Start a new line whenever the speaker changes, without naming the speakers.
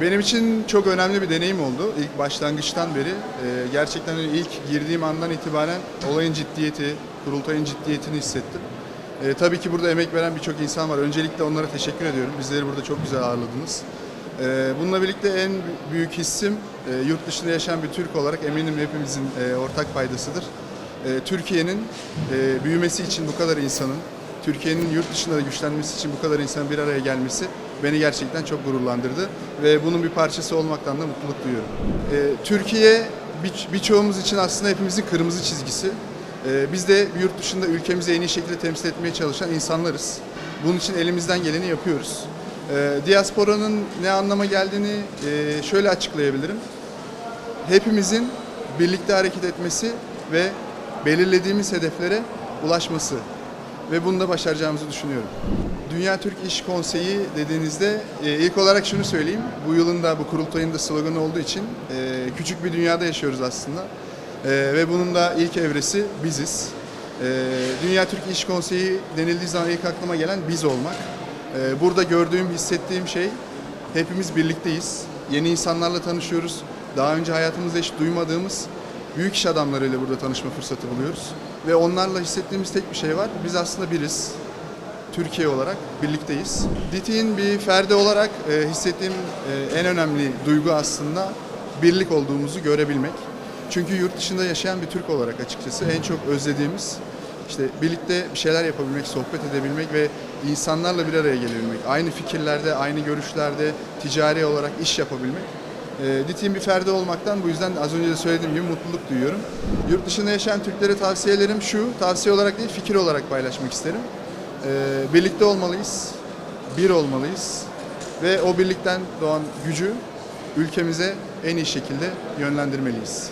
Benim için çok önemli bir deneyim oldu. İlk başlangıçtan beri e, gerçekten öyle ilk girdiğim andan itibaren olayın ciddiyeti, kurultayın ciddiyetini hissettim. E, tabii ki burada emek veren birçok insan var. Öncelikle onlara teşekkür ediyorum. Bizleri burada çok güzel ağırladınız. E, bununla birlikte en büyük hissim e, yurt dışında yaşayan bir Türk olarak eminim hepimizin e, ortak paydasıdır. E, Türkiye'nin e, büyümesi için bu kadar insanın, Türkiye'nin yurt dışında da güçlenmesi için bu kadar insanın bir araya gelmesi beni gerçekten çok gururlandırdı ve bunun bir parçası olmaktan da mutluluk duyuyorum. Ee, Türkiye bir- birçoğumuz için aslında hepimizin kırmızı çizgisi. Ee, biz de yurt dışında ülkemizi en iyi şekilde temsil etmeye çalışan insanlarız. Bunun için elimizden geleni yapıyoruz. Ee, diasporanın ne anlama geldiğini e, şöyle açıklayabilirim. Hepimizin birlikte hareket etmesi ve belirlediğimiz hedeflere ulaşması ve bunu da başaracağımızı düşünüyorum. Dünya Türk İş Konseyi dediğinizde e, ilk olarak şunu söyleyeyim. Bu yılın da bu kurultayın da sloganı olduğu için e, küçük bir dünyada yaşıyoruz aslında. E, ve bunun da ilk evresi biziz. Dünya Türk İş Konseyi denildiği zaman ilk aklıma gelen biz olmak. Burada gördüğüm, hissettiğim şey hepimiz birlikteyiz. Yeni insanlarla tanışıyoruz. Daha önce hayatımızda hiç duymadığımız büyük iş adamlarıyla burada tanışma fırsatı buluyoruz. Ve onlarla hissettiğimiz tek bir şey var. Biz aslında biriz. Türkiye olarak birlikteyiz. DİTİ'nin bir ferdi olarak e, hissettiğim e, en önemli duygu aslında birlik olduğumuzu görebilmek. Çünkü yurt dışında yaşayan bir Türk olarak açıkçası en çok özlediğimiz işte birlikte bir şeyler yapabilmek, sohbet edebilmek ve insanlarla bir araya gelebilmek. Aynı fikirlerde, aynı görüşlerde, ticari olarak iş yapabilmek. E, bir ferdi olmaktan bu yüzden az önce de söylediğim gibi mutluluk duyuyorum. Yurt dışında yaşayan Türklere tavsiyelerim şu, tavsiye olarak değil fikir olarak paylaşmak isterim. Ee, birlikte olmalıyız, bir olmalıyız ve o birlikten doğan gücü ülkemize en iyi şekilde yönlendirmeliyiz.